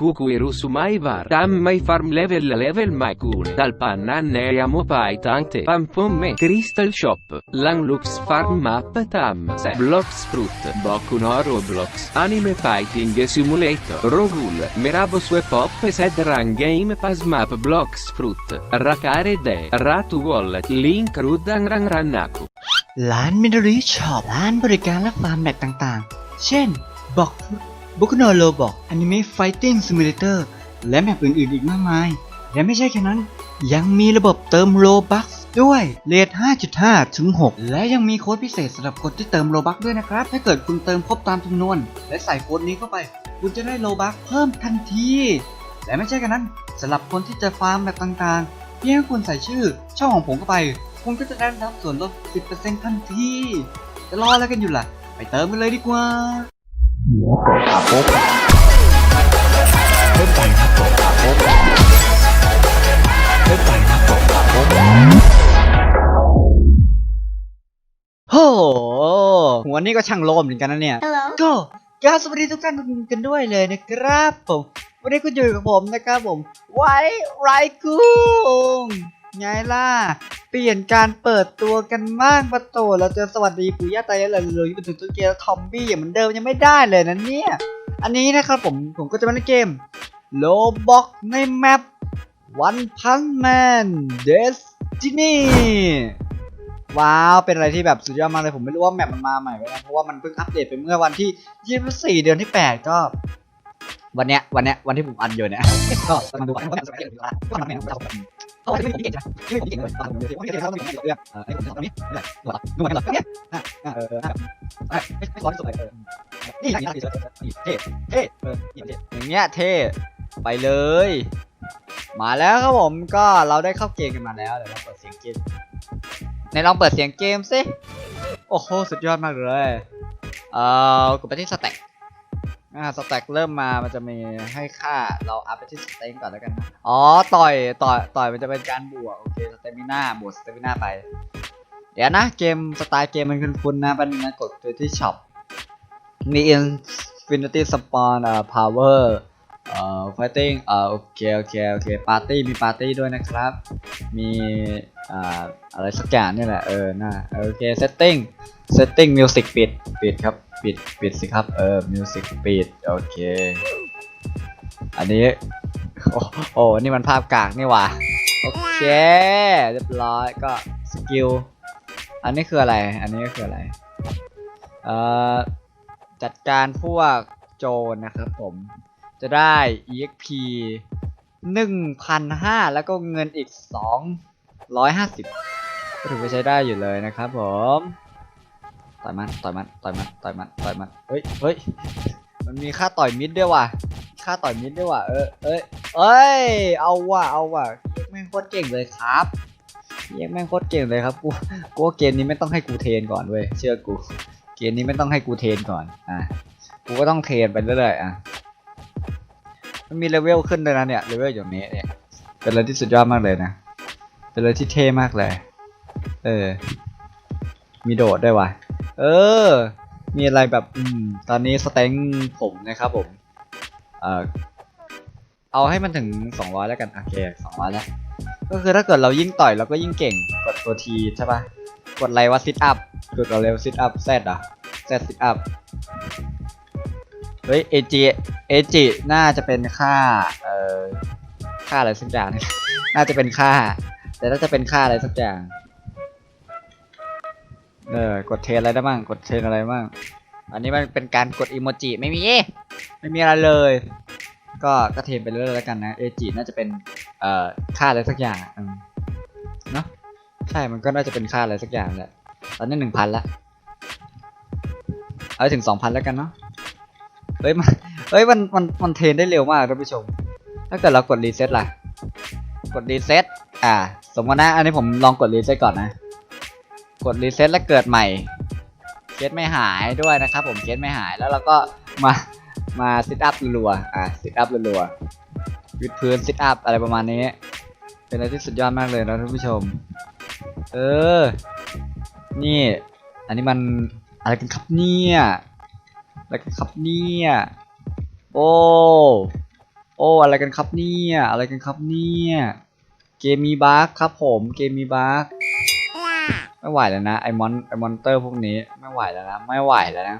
kukuiru sumai var. Tam mai farm level level mai cool. Dal pannan ne amo pai tante. Pam pom me. Crystal shop. Lang lux farm map tam. Se. Blocks fruit. Boku no Roblox. Anime fighting simulator. Rogul. Merabo sue pop sed run game pas map blocks fruit. Rakare de. Ratu wallet. Link rudan ran ranaku. ร้านมิน a รีช็อปร้านบริการและฟาร์มแมปต่างๆ เช่นบอก บุกโนโลบอกอนิเมะไฟติ้งซิมูเลเตอร์และแมปอื่นๆอีกมากมาย และไม่ใช่แค่นั้น ยังมีระบบเติมโลบัคด้วยเลท5.5 ถึง 6 และยังมีโค้ดพิเศษสำหรับคนที่เติมโลบัคด้วยนะครับ ถ้าเกิดคุณเติมครบตามจำนวน และใส่โค้ดนี้เข้าไป คุณจะได้โลบัคเพิ่มทันที และไม่ใช่แค่นั้นสำหรับคนที่จะฟาร์มแบบต่างๆ เพียงแค่คุณใส่ชื่อช่องของผมเข้าไป คุณก็จะได้รับส่วนลด 10%ทันที จะรออะไรกันอยู่ล่ะ ไปเติมกันเลยดีกว่า โอ้โหหัวนี่ก็ช่างโลมเหมือนกันนะเนี่ย Hello. ก็กราบสวัสดีทุกท่านกันด้วยเลยนะครับผมวันนี้คุณอยู่กับผมนะครับผม ไว้ไรกุ้งไงล่ะ เปลี่ยนการเปิดตัวกันมากประโตเราเจอสวัสดีปู่ย่าตายายเลยเลยเป็นถึงตัวเกมทอมบี้เหมือนเดิมยังไม่ได้เลยนะเนี่ย อันนี้นะครับผมผมก็จะมาเล่นเกมโลบ็อกในแมป One Punch Man Destiny ว้าว เป็นอะไรที่แบบสุดยอดมากเลยผมไม่รู้ว่าแมปมันมาใหม่ไหมนะเพราะว่ามันเพิ่งอัปเดตไปเมื่อวันที่ 24 เดือนที่ 8 ก็ วันเนี้ยวันเนี้ยวันที่ผมอัดอยู่เนี่ยก็มาดูกันว่ามันจะเป็นยังไงก็มันไม่รู้เราเพราะว่าไม่เก่งนะไม่เก่งเลยผมไม่เก่งเลยผมไม่เก่งเลยเรื่องเออไอ้คนตรงนี้เนี่ยดูหรอดูมันหรอเนี่ยเออไม่ไม่ร้อนสุดเลยเออนี่อย่างนี้เท่เท่เอออย่างเงี้ยเท่ไปเลย มาแล้วครับผมก็เราได้เข้าเกมกันมาแล้วเดี๋ยวเราเปิดเสียงเกมในลองเปิดเสียงเกมสิโอ้โหสุดยอดมากเลยเอ่อกดไปที่สแต็ก อ่าสแต็กเริ่มมามันจะมีให้ค่าเราอัพไปที่สเต็งก่อนแล้วกันนะอ๋อต่อยต่อยต่อยมันจะเป็นการบวกโอเคสเตมิน่าบวกสเตมิน่าไป เดี๋ยวนะเกมสไตล์เกมมันคุ้นๆนะเป็นนะกดไปที่ช็อปมี Infinity Spawn อ่าพาวเวอร์ เอ fighting เอ่อโอเคโอเคโอเคปาร์ตี้มีปาร์ตี้ด้วยนะครับ มีอ่าอะไรสักอย่างนี่แหละเออน่าโอเค setting setting music ปิดปิดครับปิดปิดสิครับเออ music ปิดโอเค อันนี้โอ้โอ้นี่มันภาพกากนี่หว่าโอเคเรียบร้อยก็สกิลอันนี้คืออะไร อันนี้คืออะไร เอ่อ จัดการพวกโจรนะครับผม จะได้ exp 1,500 แล้วก็เงินอีก 250 ก็ถือว่าใช้ได้อยู่เลยนะครับผม ต่อยมัน ต่อยมัน ต่อยมัน ต่อยมัน ต่อยมัน เฮ้ย เฮ้ย มันมีค่าต่อยมิดด้วยว่ะ ค่าต่อยมิดด้วยว่ะ เออเอ้ย เอ้ย เอาว่ะ เอาว่ะแม่งโคตรเก่งเลยครับแม่งโคตรเก่งเลยครับกูกูเกมนี้ไม่ต้องให้กูเทนก่อนเว้ย เชื่อกู เกมนี้ไม่ต้องให้กูเทนก่อน อะ กูก็ต้องเทนไปเรื่อยๆ อะ มันมีเลเวลขึ้นด้วยนะเนี่ยเลเวลอย่างนี้เนี่ยเป็นอะไรที่สุดยอดมากเลยนะ เป็นอะไรที่เท่มากเลย เออ มีโดดด้วยวะเออ มีอะไรแบบอืมตอนนี้สเต็งผมนะครับผมเออเอาให้มันถึง 200 แล้วกันโอเค200แล้วก็คือถ้าเกิดเรายิ่งต่อยเราก็ยิ่งเก่งกดตัวทีใช่ปะกดอะไรว่าซิทอัพกดเอะไรว่าซิทอัพแซดอะแซดซิทอัพเฮ้ยเอจ เอจิน่าจะเป็นค่าเอ่อค่าอะไรสักอย่าง น่าจะเป็นค่า แต่น่าจะเป็นค่าอะไรสักอย่าง เออกดเทนอะไรได้บ้างกดเทนอะไรบ้าง อันนี้มันเป็นการกดอีโมจิไม่มีไม่มีอะไรเลย ก็ก็เทนไปเรื่อยๆแล้วกันนะเอจิน่าจะเป็นเอ่อค่าอะไรสักอย่างเนาะใช่มันก็น่าจะเป็นค่าอะไรสักอย่างแหละตอนนี้หนึ่งพันละเอาถึงสองพันแล้วกันเนาะเฮ้ยมัน เฮ้ยมันมันมันเทรนได้เร็วมากท่านผู้ชม ถ้าเกิดเรากดรีเซ็ตล่ะ กดรีเซ็ตอ่า สมมตินะ อันนี้ผมลองกดรีเซ็ตก่อนนะ กดรีเซ็ตแล้วเกิดใหม่เคสไม่หายด้วยนะครับ ผมเคสไม่หายแล้วเราก็มามาซิทอัพรัวๆอ่าซิทอัพรัวๆวิดพื้นซิทอัพอะไรประมาณนี้ เป็นอะไรที่สุดยอดมากเลยนะท่านผู้ชม เออ นี่ อันนี้มันอะไรกันครับเนี่ยอะไรกันครับเนี่ย โอ้ โอ้ อะไรกันครับเนี่ย อะไรกันครับเนี่ย เกมมีบั๊กครับผม เกมมีบั๊กไม่ไหวแล้วนะไอมอนไอมอนเตอร์พวกนี้ไม่ไหวแล้วนะ ไม่ไหวแล้วนะ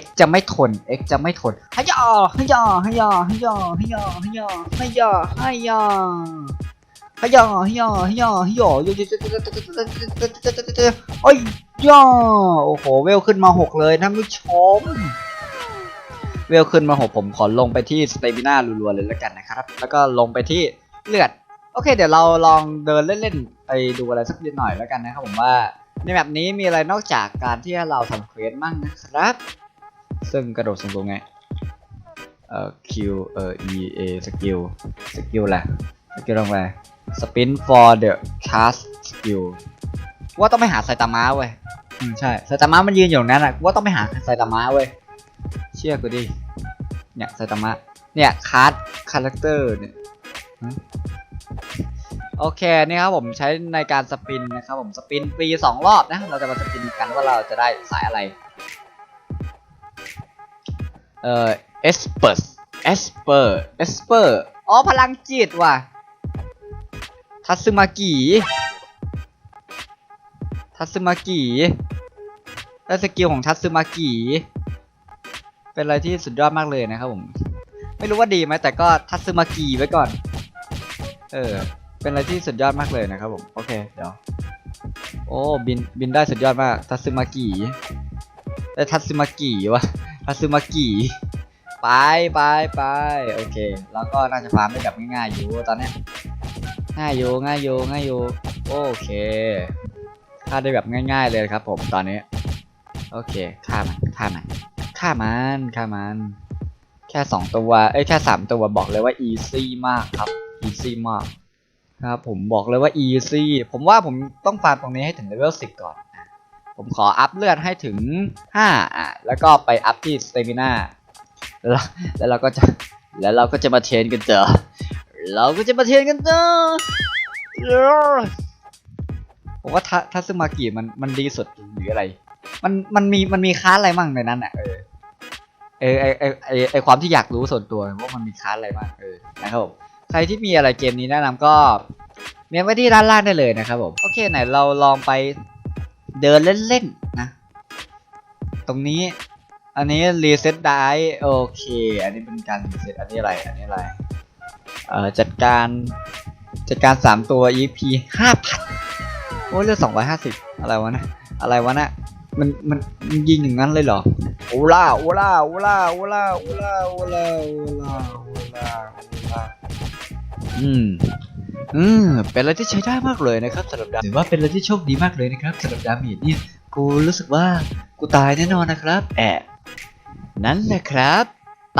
X จะไม่ทน X จะไม่ทนฮยอฮยอฮยอฮยอฮยอฮยอฮยอฮยอฮยอฮยอฮยอฮยอโอ้ยย่อโอ้โหเวลขึ้นมาหกเลยท่านผู้ชม เวลขึ้นมาหกผมขอลงไปที่สเตมิน่ารัวๆเลยแล้วกันนะครับ แล้วก็ลงไปที่เลือด โอเค เดี๋ยวเราลองเดินเล่นๆไปดูอะไรสักนิดหน่อยแล้วกันนะครับผมว่าในแบบนี้มีอะไรนอกจากการที่เราทำเควสมั่งนะครับ ซึ่งกระโดดสูงๆไงเอ่อ Q เอ่อ E A สกิลสกิลแหละสกิลลงไป spin for the cast skill ว่าต้องไปหาไซตามะเว้ย อืมใช่ไซตามะมันยืนอยู่ตรงนั้นอะว่าต้องไปหาไซตามะเว้ย เชื่อกูดิ เนี่ยไซตามะ เนี่ยคาร์ดคาแรคเตอร์เนี่ยโอเคนี่ครับผมใช้ในการสปินนะครับผมสปินฟรีสองรอบนะเราจะมาสปินกันว่าเราจะได้สายอะไร เอ่อเอสเปอร์เอสเปอร์เอสเปอร์อ๋อพลังจิตว่ะทัตสึมากิทัตสึมากิและสกิลของทัตสึมากิ เป็นอะไรที่สุดยอดมากเลยนะครับผม ไม่รู้ว่าดีไหมแต่ก็ทัตสึมากิไว้ก่อน เออ เป็นอะไรที่สุดยอดมากเลยนะครับผม โอเค เดี๋ยว โอ้ บิน บินได้สุดยอดมาก ทัตสึมากิได้ทัตสึมากิวะ ทัตสึมากิไปไปไปโอเค แล้วก็น่าจะฟาร์มได้แบบง่ายๆอยู่ตอนนี้ง่ายอยู่ง่ายอยู่ง่ายอยู่โอเคฆ่าได้แบบง่าย ๆเลยครับผมตอนนี้ โอเคฆ่ามันฆ่ามัน ฆ่ามันฆ่ามัน แค่สองตัว เอ้ยแค่สามตัวบอกเลยว่า easy มากครับ easy มากครับผมบอกเลยว่า easy ผมว่าผมต้องฟาร์มตรงนี้ให้ถึงเลเวล10ก่อน ผมขออัพเลือดให้ถึง5อะแล้วก็ไปอัพที่สเตมิน่าแล้วแล้วเราก็จะแล้วเราก็จะมาเทนกันเจอเราก็จะมาเทนกันเจอผมว่าทัทัซึมากิมันมันดีสุดหรืออะไร มันมันมีมันมีค้าอะไรมั่งในนั้นอะเออเออไอไอไอไอความที่อยากรู้ส่วนตัวว่ามันมีค้าอะไรบ้างเออนะครับผมใครที่มีอะไรเกมนี้แนะนำก็เมนไว้ที่ด้านล่างได้เลยนะครับผมโอเคไหนเราลองไปเดินเล่นๆนะ ตรงนี้ อันนี้รีเซ็ตได้โอเค อันนี้เป็นการรีเซ็ตอันนี้อะไรอันนี้อะไรเอ่อจัดการจัดการสามตัว EP ห้าพันโอ้ยเลือดสองร้อยห้าสิบอะไรวะนะอะไรวะนะ มันมันมันยิงอย่างนั้นเลยเหรอโอล่าโอล่าโอล่าโอล่าโอล่าโอล่าโอล่าโอล่าโอล่าอืมอืมเป็นอะไรที่ใช้ได้มากเลยนะครับสำหรับดาถือว่าเป็นอะไรที่โชคดีมากเลยนะครับสำหรับดาเมจเนี่ยกูรู้สึกว่ากูตายแน่นอนนะครับ แอะนั่นแหละครับ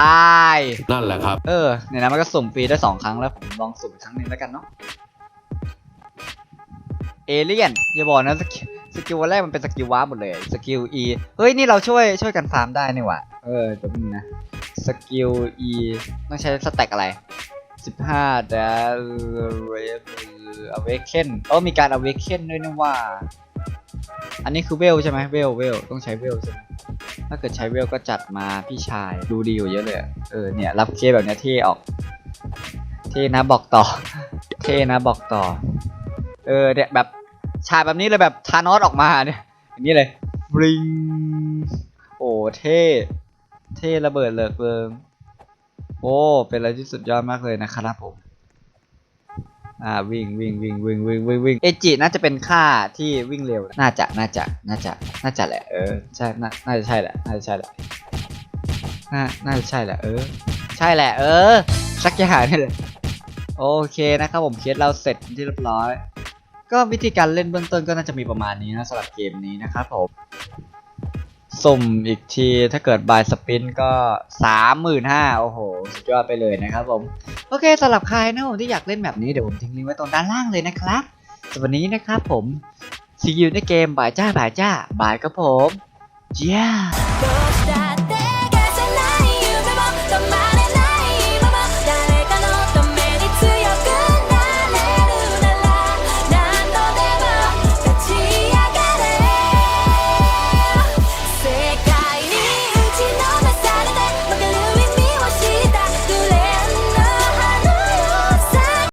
ตาย นั่นแหละครับ เออในนั้นมันก็สุ่มฟรีได้สองครั้งแล้วผมลองสุ่มอีกครั้งหนึ่งแล้วกันเนาะเอเลียนอย่าบอกนะ สกิลวันแรกมันเป็นสกิลวาร์ปหมดเลย สกิล E เฮ้ย นี่เราช่วยช่วยกันฟาร์มได้นี่หว่า เออแป๊บนึงนะ สกิล E ต้องใช้สแต็กอะไรสิบห้าดาเรอเวเคนเออมีการอเวเคนด้วยนะว่า อันนี้คือเวลใช่ไหมเวลเวลต้องใช้เวลใช่ไหมถ้าเกิดใช้เวลก็จัดมาพี่ชายดูดีอยู่เยอะเลย เออเนี่ย รับเคสแบบเนี้ยเท่ออก เท่นะบอกต่อ เท่นะบอกต่อ เออเนี่ยแบบ ฉากแบบนี้เลยแบบทานอสออกมาเนี่ยอย่างนี้เลยบริงโอ้เท่เท่ระเบิดเลยเฟิงโอ้เป็นอะไรที่สุดยอดมากเลยนะครับผมอ่าวิ่งวิ่งวิ่งวิ่งวิ่งวิ่งวิ่งเอจิน่าจะเป็นค่าที่วิ่งเร็วน่าจะน่าจะน่าจะน่าจะแหละเออใช่น่าน่าจะใช่แหละน่าจะใช่แหละน่าน่าจะใช่แหละเออ ใช่แหละเออสักอย่างนี่เลยโอเคนะครับผมเคสเราเสร็จที่เรียบร้อย ก็วิธีการเล่นเบื้องต้นก็น่าจะมีประมาณนี้นะสำหรับเกมนี้นะครับผมสุ่มอีกทีถ้าเกิดบายสปินก็สามหมื่นห้าโอ้โหสุดยอดไปเลยนะครับผมโอเคสำหรับใครนะผมที่อยากเล่นแบบนี้เดี๋ยวผมทิ้งลิงก์ไว้ตรงด้านล่างเลยนะครับสำหรับวันนี้นะครับผมซีอูในเกมบายจ้าบายจ้าบายครับผมเจ้า